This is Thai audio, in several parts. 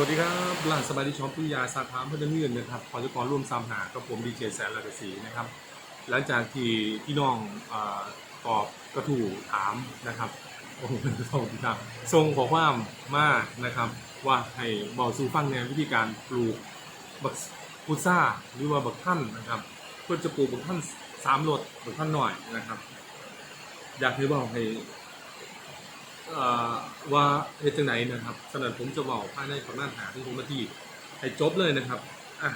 วัสดีครับร้านสบายดีช็อปพิยาสาขาพื่อนเงื่อนนะครับขอจะกรร่วมซ้ำหากับผมดีเจแสนละกสีนะครับ หลังจากที่พี่น้องเอ่อตอบกระถูถามนะครับโอ้โหเป็นส่งครับส่งขอความมานะครับ ว่าให้บอกสู่ฟังแนววิธีการปลูกบักพุทราหรือว่าบักท่านนะครับเพื่อจะปลูกบักท่านสามรสบักท่านหน่อยนะครับ อยากให้บอกให้ ว่าเฮ็ดจังไหนนะครับสำหรับผมจะบอกภายในประมาณหาที่ผมมาที่ให้จบเลยนะครับอะ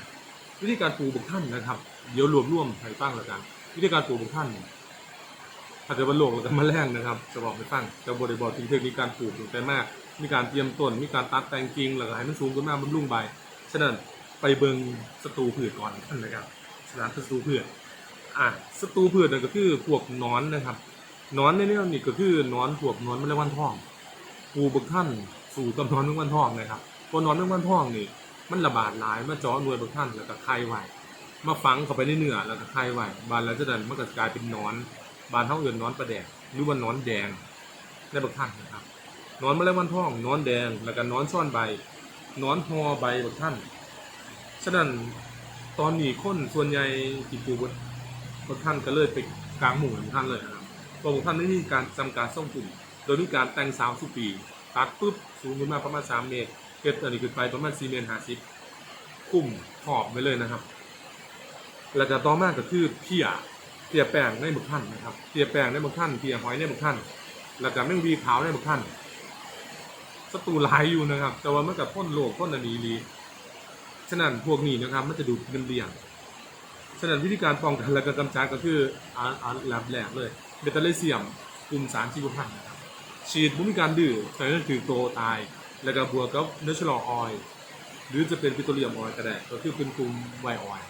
วิธีการปลูกบุกท่านนะครับ เดี๋ยวรวบรวมให้ฟังแล้วกัน วิธีการปลูกบุกท่านถ้าเกิดว่าโลกแล้วก็มาแรงนะครับ จะบอกให้ฟังจะบริบทถึงเทคนิคการปลูกถึงแต่มาก มีการเตรียมต้น มีการตัดแต่งกิ่งแล้วก็ให้มันสูงขึ้นมาบำรุงใบฉะนั้นไปเบิงศัตรูพืชก่อนท่านนะครับสถานศัตรูพืชอะศัตรูพืชนั่นก็คือพวกนอนนะครับ นอนในเรื่องนี้ก็คือนอนพวกนอนแมลงวันทองปูบึกท่านสู่ตำนอนแมลงวันทองนะครับตัวนอนแมลงวันทองนี่มันระบาดหลายมาเจาะหน่วยบึกท่านแล้วก็ไข่ไว้มาฝังเข้าไปในเนื้อแล้วก็ไข่ไว้บานแล้วจะดันมันก็กลายเป็นนอน บานเท่าเอื่นนอนประแดงหรือว่านอนแดงในบึกท่านนะครับนอนแมลงวันทองนอนแดงแล้วก็นอนซ่อนใบนอนหอใบบึกท่านฉะนั้นตอนนี้คนส่วนใหญ่ที่ปูบึกท่านก็เลยไปกลางหมู่บึกท่านเลยนะครับ ตัวของท่านได้มีการจำการส่งกลุ่ม โดยมีการแต่งสาวสุปี ตัดปุ๊บสูงขึ้นมาประมาณ 3 เมตร เกิดอันนี้ขึ้นไปประมาณ4เมตร50กลุ่มขอบไปเลยนะครับ แล้วก็ต่อมาก็คือเพียเพียแป้งในบุกท่านนะครับเพียแป้งในบุกท่านเพียหอยในบุกท่าน แล้วก็แมงวีขาวในบุกท่านศัตรูหลายอยู่นะครับ แต่ว่ามันกับพ่นโลกพ่นอันนี้ดีฉะนั้นพวกนี้นะครับมันจะดูเงินเลี่ยงฉะนั้นวิธีการป้องกันและก็กำจัดก็คืออ่าอ่าแลบแหลกเลย เบตาเลเซียมกลุ่มสารชีวพันธุ์นะครับฉีดบุมีการดื้อแต่นั่นคือโตตาย แล้วก็บวกกับเนเชอรัลออยล์หรือจะเป็นปิโตรเลียมออยล์ก็ได้ก็คือเป็นกลุ่มไวออยล์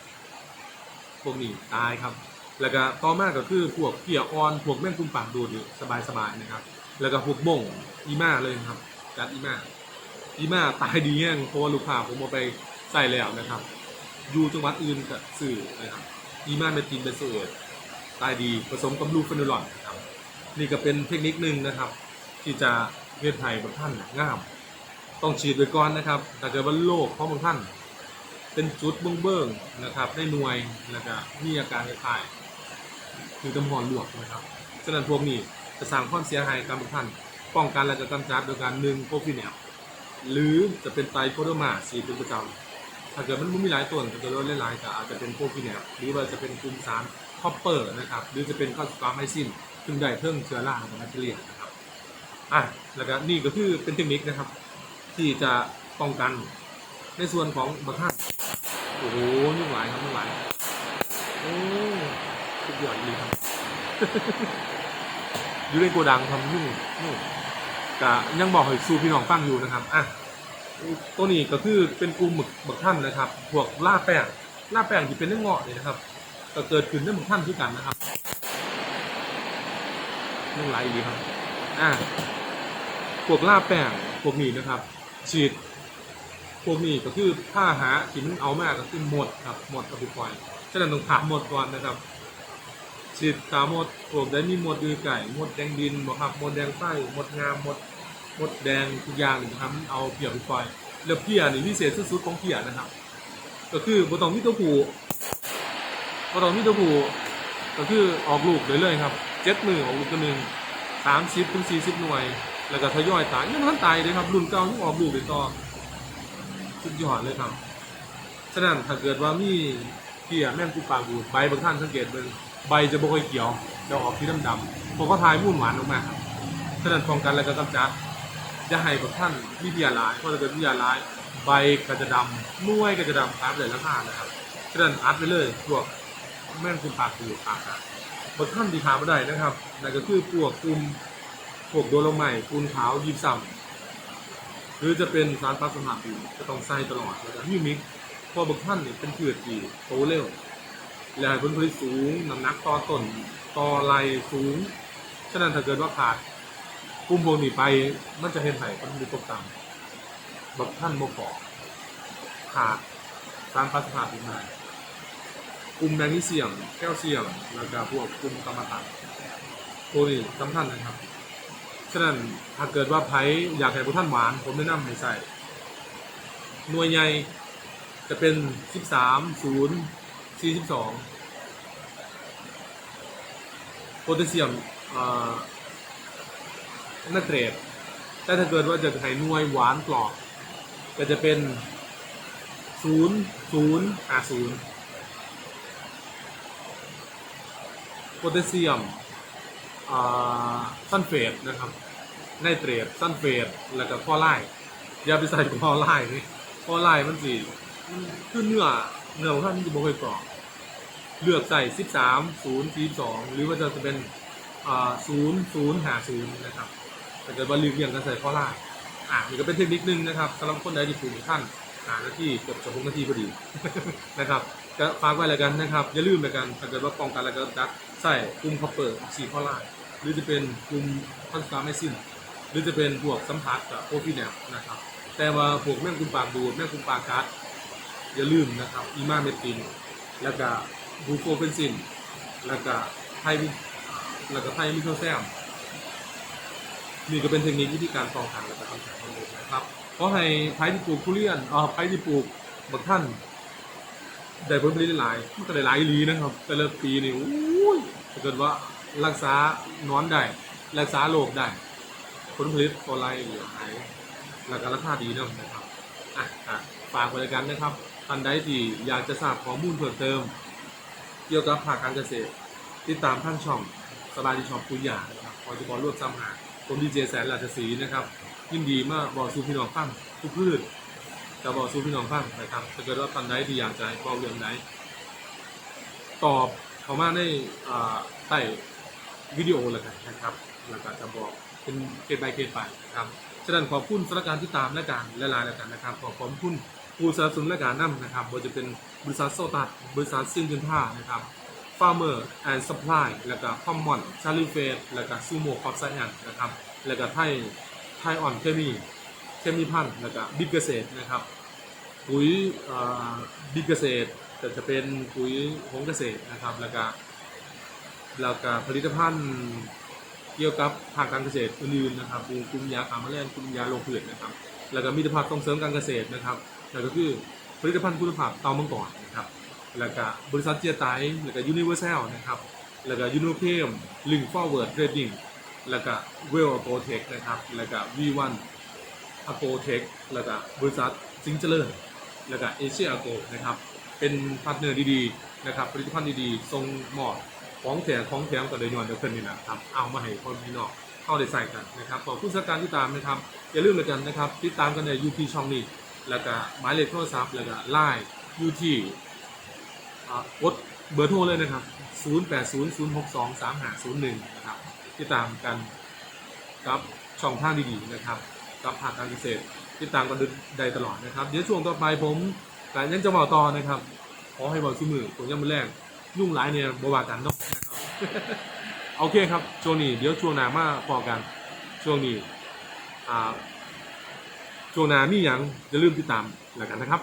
พวกนี้ตายครับ แล้วก็ต่อมาก็คือพวกเกียร์ออนพวกแม่งกุมปากดูดสบายๆนะครับ แล้วก็พวกบ่งอีมาเลยนะครับจัดอีมาอีมาตายดีแง่งเพราะว่าลูกค้าผมเอาไปใส่แล้วนะครับ อยู่จังหวัดอื่นกับสื่อนะครับอีมาเมตินเบนโซเอต ตายดีผสมกับลูฟเฟนอลอนนะครับนี่ก็เป็นเทคนิคหนึ่งนะครับ ที่จะเฮ็ดไทยบางท่านง่าม ต้องฉีดไปก่อนนะครับถ้าเกิดว่าโรคของบางท่าน เป็นจุดเบื้องเบื้องๆนะครับ ได้หน่วยแล้วก็มีอาการคล้ายๆคือจำหอนลวกนะครับฉะนั้นพวกนี้จะสร้างความเสียหายกับบางท่าน ป้องกันและจะกำจัดโดยการหนึ่งโคฟิเนียหรือจะเป็นไตรโคโดมาฉีดเป็นประจำถ้าเกิดมันมีหลายตัวถ้าเกิดว่าหลายๆก็อาจจะเป็นพวกที่เนียหรือว่าจะเป็นกลุ่มสาร คอปเปอร์นะครับ หรือจะเป็นข้าวสารไมซินซึ่งได้เพิ่มเชื้อราของแบคทีเรียนะครับอะแล้วก็นี่ก็คือเป็นเทคนิคนะครับ ที่จะป้องกันในส่วนของบัคท่านโอ้โหยุ่งหลายครับยุ่งหลายโอ้สุดยอดดีครับอยู่ในโกดังทำยุ่งยุ่งกะยังบอกให้สู้พี่น้องฟังอยู่นะครับอะตัวนี้ก็คือเป็นกลุ่มหมึกหมึกท่านนะครับ พวกล่าแป้งล่าแป้งที่เป็นเรื่องเงาะนี่นะครับ ก็เกิดขึ้นในหมึกท่านด้วยกันนะครับเรื่องไรดีครับอ่าพวกลาแป้งพวกนี้นะครับ ฉีด พวกนี้ก็คือผ้าหาที่มันเอามากก็คือหมดครับหมดกับบุกไฟฉะนั้นต้องถามหมดก่อนนะครับฉีดขาหมดพวกได้มีหมดดือไก่หมดแดงดินบ่ครับหมดแดงไส้หมดงามหมดหมดแดงทุกอย่างนะครับเอาเพียไปปล่อยแล้วเพียนี่พิเศษสุดๆของเพียนะครับ ก็คือบ่ต้องมีตัวผู บ่ต้องมีตัวผู้ก็คือออกลูกเลยเลยครับเจ็ดมือออกลูกตัวหนึ่งสามสิบถึงสี่สิบหน่วย แล้วก็ทยอยตายยังมันตายเลยครับรุ่นเก่ายังออกลูกเลยต่อสุดยอดเลยครับฉะนั้นถ้าเกิดว่ามีเพียแม่งกูปากบูดใบบางท่านสังเกตเบิ่งใบจะบ่ค่อยเขียวจะออกสีดำๆเพราะเขาทายมุ่นหวานออกมาครับฉะนั้นป้องกันและก็กำจัดจะให้กับท่านวิทยาลายเพราะถ้าเกิดวิทยาลายใบก็จะดำหน่วยก็จะดำตามเลยแล้วผ่านนะครับฉะนั้นอัดไปเลยพวก แม่นคุณปากคือปากอะบางท่านที่ถามมาได้นะครับนั่นก็คือพวกกลุ่มพวกโดโลไมต์ปูนขาวยิบซ้ำหรือจะเป็นสารปรับสภาพดินก็ต้องใส่ตลอดแล้วก็ฮิมิกพอบางท่านเนี่ยเป็นเผือกีโตเร็วและผลผลิตสูงน้ำหนักต่อต้นต่อไรสูง ฉะนั้นถ้าเกิดว่าขาดกลุ่มพวกนี้ไปมันจะเห็นไหนมันมีตกต่ำแบบท่านโมกอขาดสารพัสภาพอีกหน่ กลุ่มแมกนีเซียมแคลเซียม แล้วก็พวกกลุ่มกรรมฐานตัวนี้สำคัญนะครับ ฉะนั้นถ้าเกิดว่าไผอยากให้พวกท่านหวาน ผมแนะนำให้ใส่หน่วยใหญ่จะเป็น 13 0 42 โพแทสเซียมอ่านักเตรดแต่ถ้าเกิดว่าจะให้หน่วยหวานกรอบก็จะเป็น 0 0 50 โพแทสเซียมซัลเฟตนะครับไนเตรตซัลเฟตแล้วก็ข้อไล่อย่าไปใส่ข้อไล่นี่ข้อไล่มันสิมันคือเนื้อเนื้อของท่านมันจะบ่ค่อยกรอบเลือกใส่ 13 0 42 หรือว่าจะเป็นอ่า0 0 50นะครับแต่เกิดว่าลืมเรียงกันใส่ข้อไล่อะนี่ก็เป็นเทคนิคนึงนะครับสำหรับคนใดที่ปลูกท่านหาหน้าที่เกือบจะหกนาทีพอดีนะครับก็ฝากไว้แล้วกันนะครับอย่าลืมแล้วกันถ้าเกิดว่าป้องกันแล้วก็ดัก ใส่กลุ่มคอปเปอร์สีข้อล่หรือจะเป็นกลุ่มคอนสตาร์ไมซินหรือจะเป็นพวกสัมผัสกับโพฟีแนลนะครับ แต่ว่าพวกแม่งคุมปากดูดแม่งคุมปากกัดอย่าลืมนะครับอีมาเมตินแล้วก็บูโฟเฟนซินแล้วก็ไทแล้วก็ไทมิโคแซมนี่ก็เป็นเทคนิควิธีการป้องกันและก็กำจัดทั้งหมดนะครับ เพราะให้ไผ่ที่ปลูกทุเรียนอ่อไผ่ที่ปลูกบักท่าน ได้ผลผลิตหลายมันก็ได้หลายลีนะครับ แต่ละปีนี่อู้ยถ้าเกิดว่ารักษานอนได้รักษาโรคได้ ผลผลิตโอไลเหลือหายแล้วก็ราคาดีนะครับอะอะฝากไว้เลยกันนะครับท่านใดที่อยากจะทราบข้อมูลเพิ่มเติม เกี่ยวกับภาคการเกษตร ติดตามท่างช่องสบายดีช็อปคุยยานะครับพอจะบอกรวบซ้ำหาผมดีเจแสนราชสีนะครับยินดีมากบอกสู่พี่น้องฟังทุกพืช จะบอกสู่พี่น้องฟังนะครับถ้าเกิดว่าท่านใดที่อยากจะให้บอกเรื่องไหนตอบเขามาในอ่าใต้วิดีโอเลยกันนะครับแล้วก็จะบอกเป็นเคส by เคสไปนะครับฉะนั้นขอบคุณสำหรับการที่ตามและการและลายแล้วกันนะครับขอขอบคุณผู้สนับสนุนและการนำนะครับว่าจะเป็นบริษัทโซตัสบริษัทซินเดนท่านะครับ Farmer and Supply แล้วก็คอมมอนชาลีเฟสแล้วก็ซูโม่คอปไซแอนนะครับแล้วก็ไทยไทยออนเคมี เคมีพันธุ์แล้วก็บิ๊กเกษตรนะครับ ปุ๋ยบิ๊กเกษตรก็จะเป็นปุ๋ยหงเกษตรนะครับแล้วก็แล้วก็ผลิตภัณฑ์เกี่ยวกับภาคการเกษตรอื่นๆนะครับกลุ่มยาฆ่าแมลงกลุ่มยาโรคพืชนะครับ แล้วก็มิตรภาพส่งเสริมการเกษตรนะครับนั่นก็คือผลิตภัณฑ์คุณภาพเตามังกรนะครับ แล้วก็บริษัทเจียไตแล้วก็ยูนิเวอร์แซลนะครับ แล้วก็ยูโนเพมลิงฟอร์เวิร์ดเทรดดิ้งแล้วก็เวลโปรเทคนะครับ แล้วก็วีวัน อโปเทคแล้วก็บริษัทซิงเจริญแล้วก็เอเชียอโกนะครับ เป็นพาร์ทเนอร์ดีๆนะครับผลิตภัณฑ์ดีๆทรงเหมาะของแถมของแถมกับเดยอนเดยวเพิ่นนี่นะครับเอามาให้คนพี่น้องเข้าได้ใส่กันนะครับขอบคุณสำหรับการติดตามนะครับอย่าลืมเลยกันนะครับติดตามกันในยูทีช่องนี้ แล้วก็หมายเลขโทรศัพท์แล้วก็ไลน์ยูทีอ่ากดเบอร์โทรเลยนะครับ 0800623501 นะครับติดตามกันกับช่องทางดีๆนะครับ กับภาคการเกษตรติดตามกันได้ตลอดนะครับ เดี๋ยวช่วงต่อไปผมแต่ยังจะบอกต่อนะครับ ขอให้บอกชื่อมือผมยังมือแรกยุ่งหลายเนี่ยบวากันเนาะนะครับโอเคครับช่วงนี้เดี๋ยวช่วงหน้ามาพอกัน ช่วงนี้อ่าช่วงหน้ามีอย่างอย่าลืมติดตามแล้วกันนะครับ